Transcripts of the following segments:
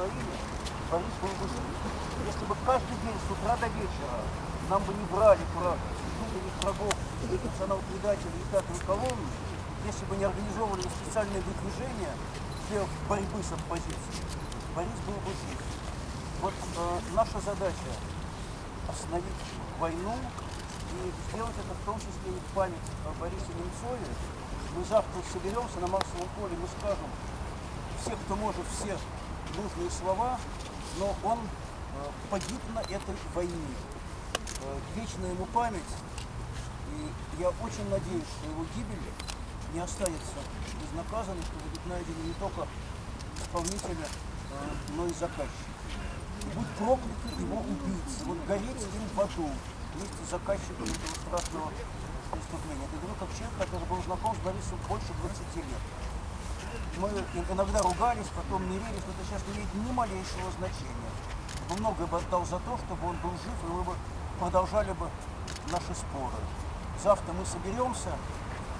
Украине, Борис был бы жив. Если бы каждый день с утра до вечера нам бы не брали враг, внутренних врагов, и национал-предателей и пятую колонну, если бы не организовывали специальные выдвижения для борьбы с оппозицией, Борис был бы жив. Вот э, наша задача остановить войну и сделать это в том числе и в память о Борисе Немцове. Мы завтра соберемся на Марсовом поле, мы скажем все, кто может, все нужные слова, но он э, погиб на этой войне. Э, вечная ему память, и я очень надеюсь, что его гибель не останется безнаказанной, что будут найдены не только исполнители, э, но и заказчики. И будь прокляты его убийцы, вот гореть им в аду вместе с заказчиком этого страшного преступления. Это говорю как человек, который был знаком с Борисом больше 20 лет. Мы иногда ругались, потом мирились, но это сейчас не имеет ни малейшего значения. Он многое бы отдал за то, чтобы он был жив, и мы бы продолжали бы наши споры. Завтра мы соберемся,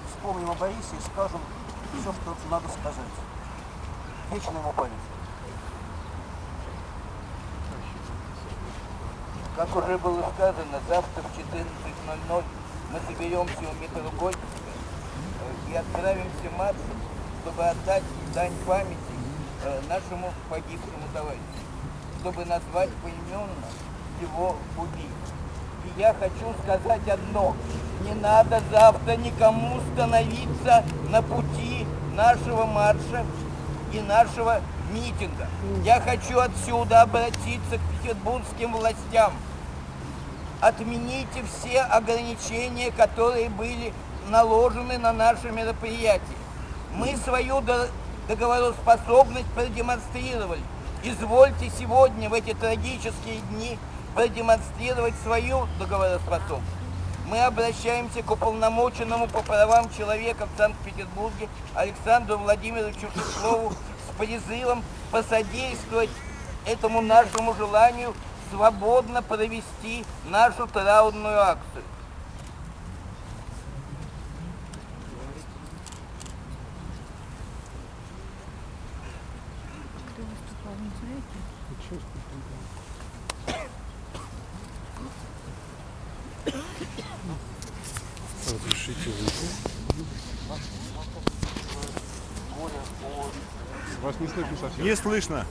вспомним о Борисе и скажем все, что надо сказать. Вечная ему память. Как уже было сказано, завтра в 14.00 мы соберемся у Михаила и отправимся маршем, чтобы отдать дань памяти э, нашему погибшему товарищу, чтобы назвать поименно его убийц. И я хочу сказать одно. Не надо завтра никому становиться на пути нашего марша и нашего митинга. Я хочу отсюда обратиться к петербургским властям. Отмените все ограничения, которые были наложены на наше мероприятие. Мы свою до- договороспособность продемонстрировали. Извольте сегодня, в эти трагические дни, продемонстрировать свою договороспособность. Мы обращаемся к уполномоченному по правам человека в Санкт-Петербурге Александру Владимировичу Шишлову с призывом посодействовать этому нашему желанию свободно провести нашу траурную акцию. Не знаете? Разрешите выйти. Вас не слышно совсем. Не слышно.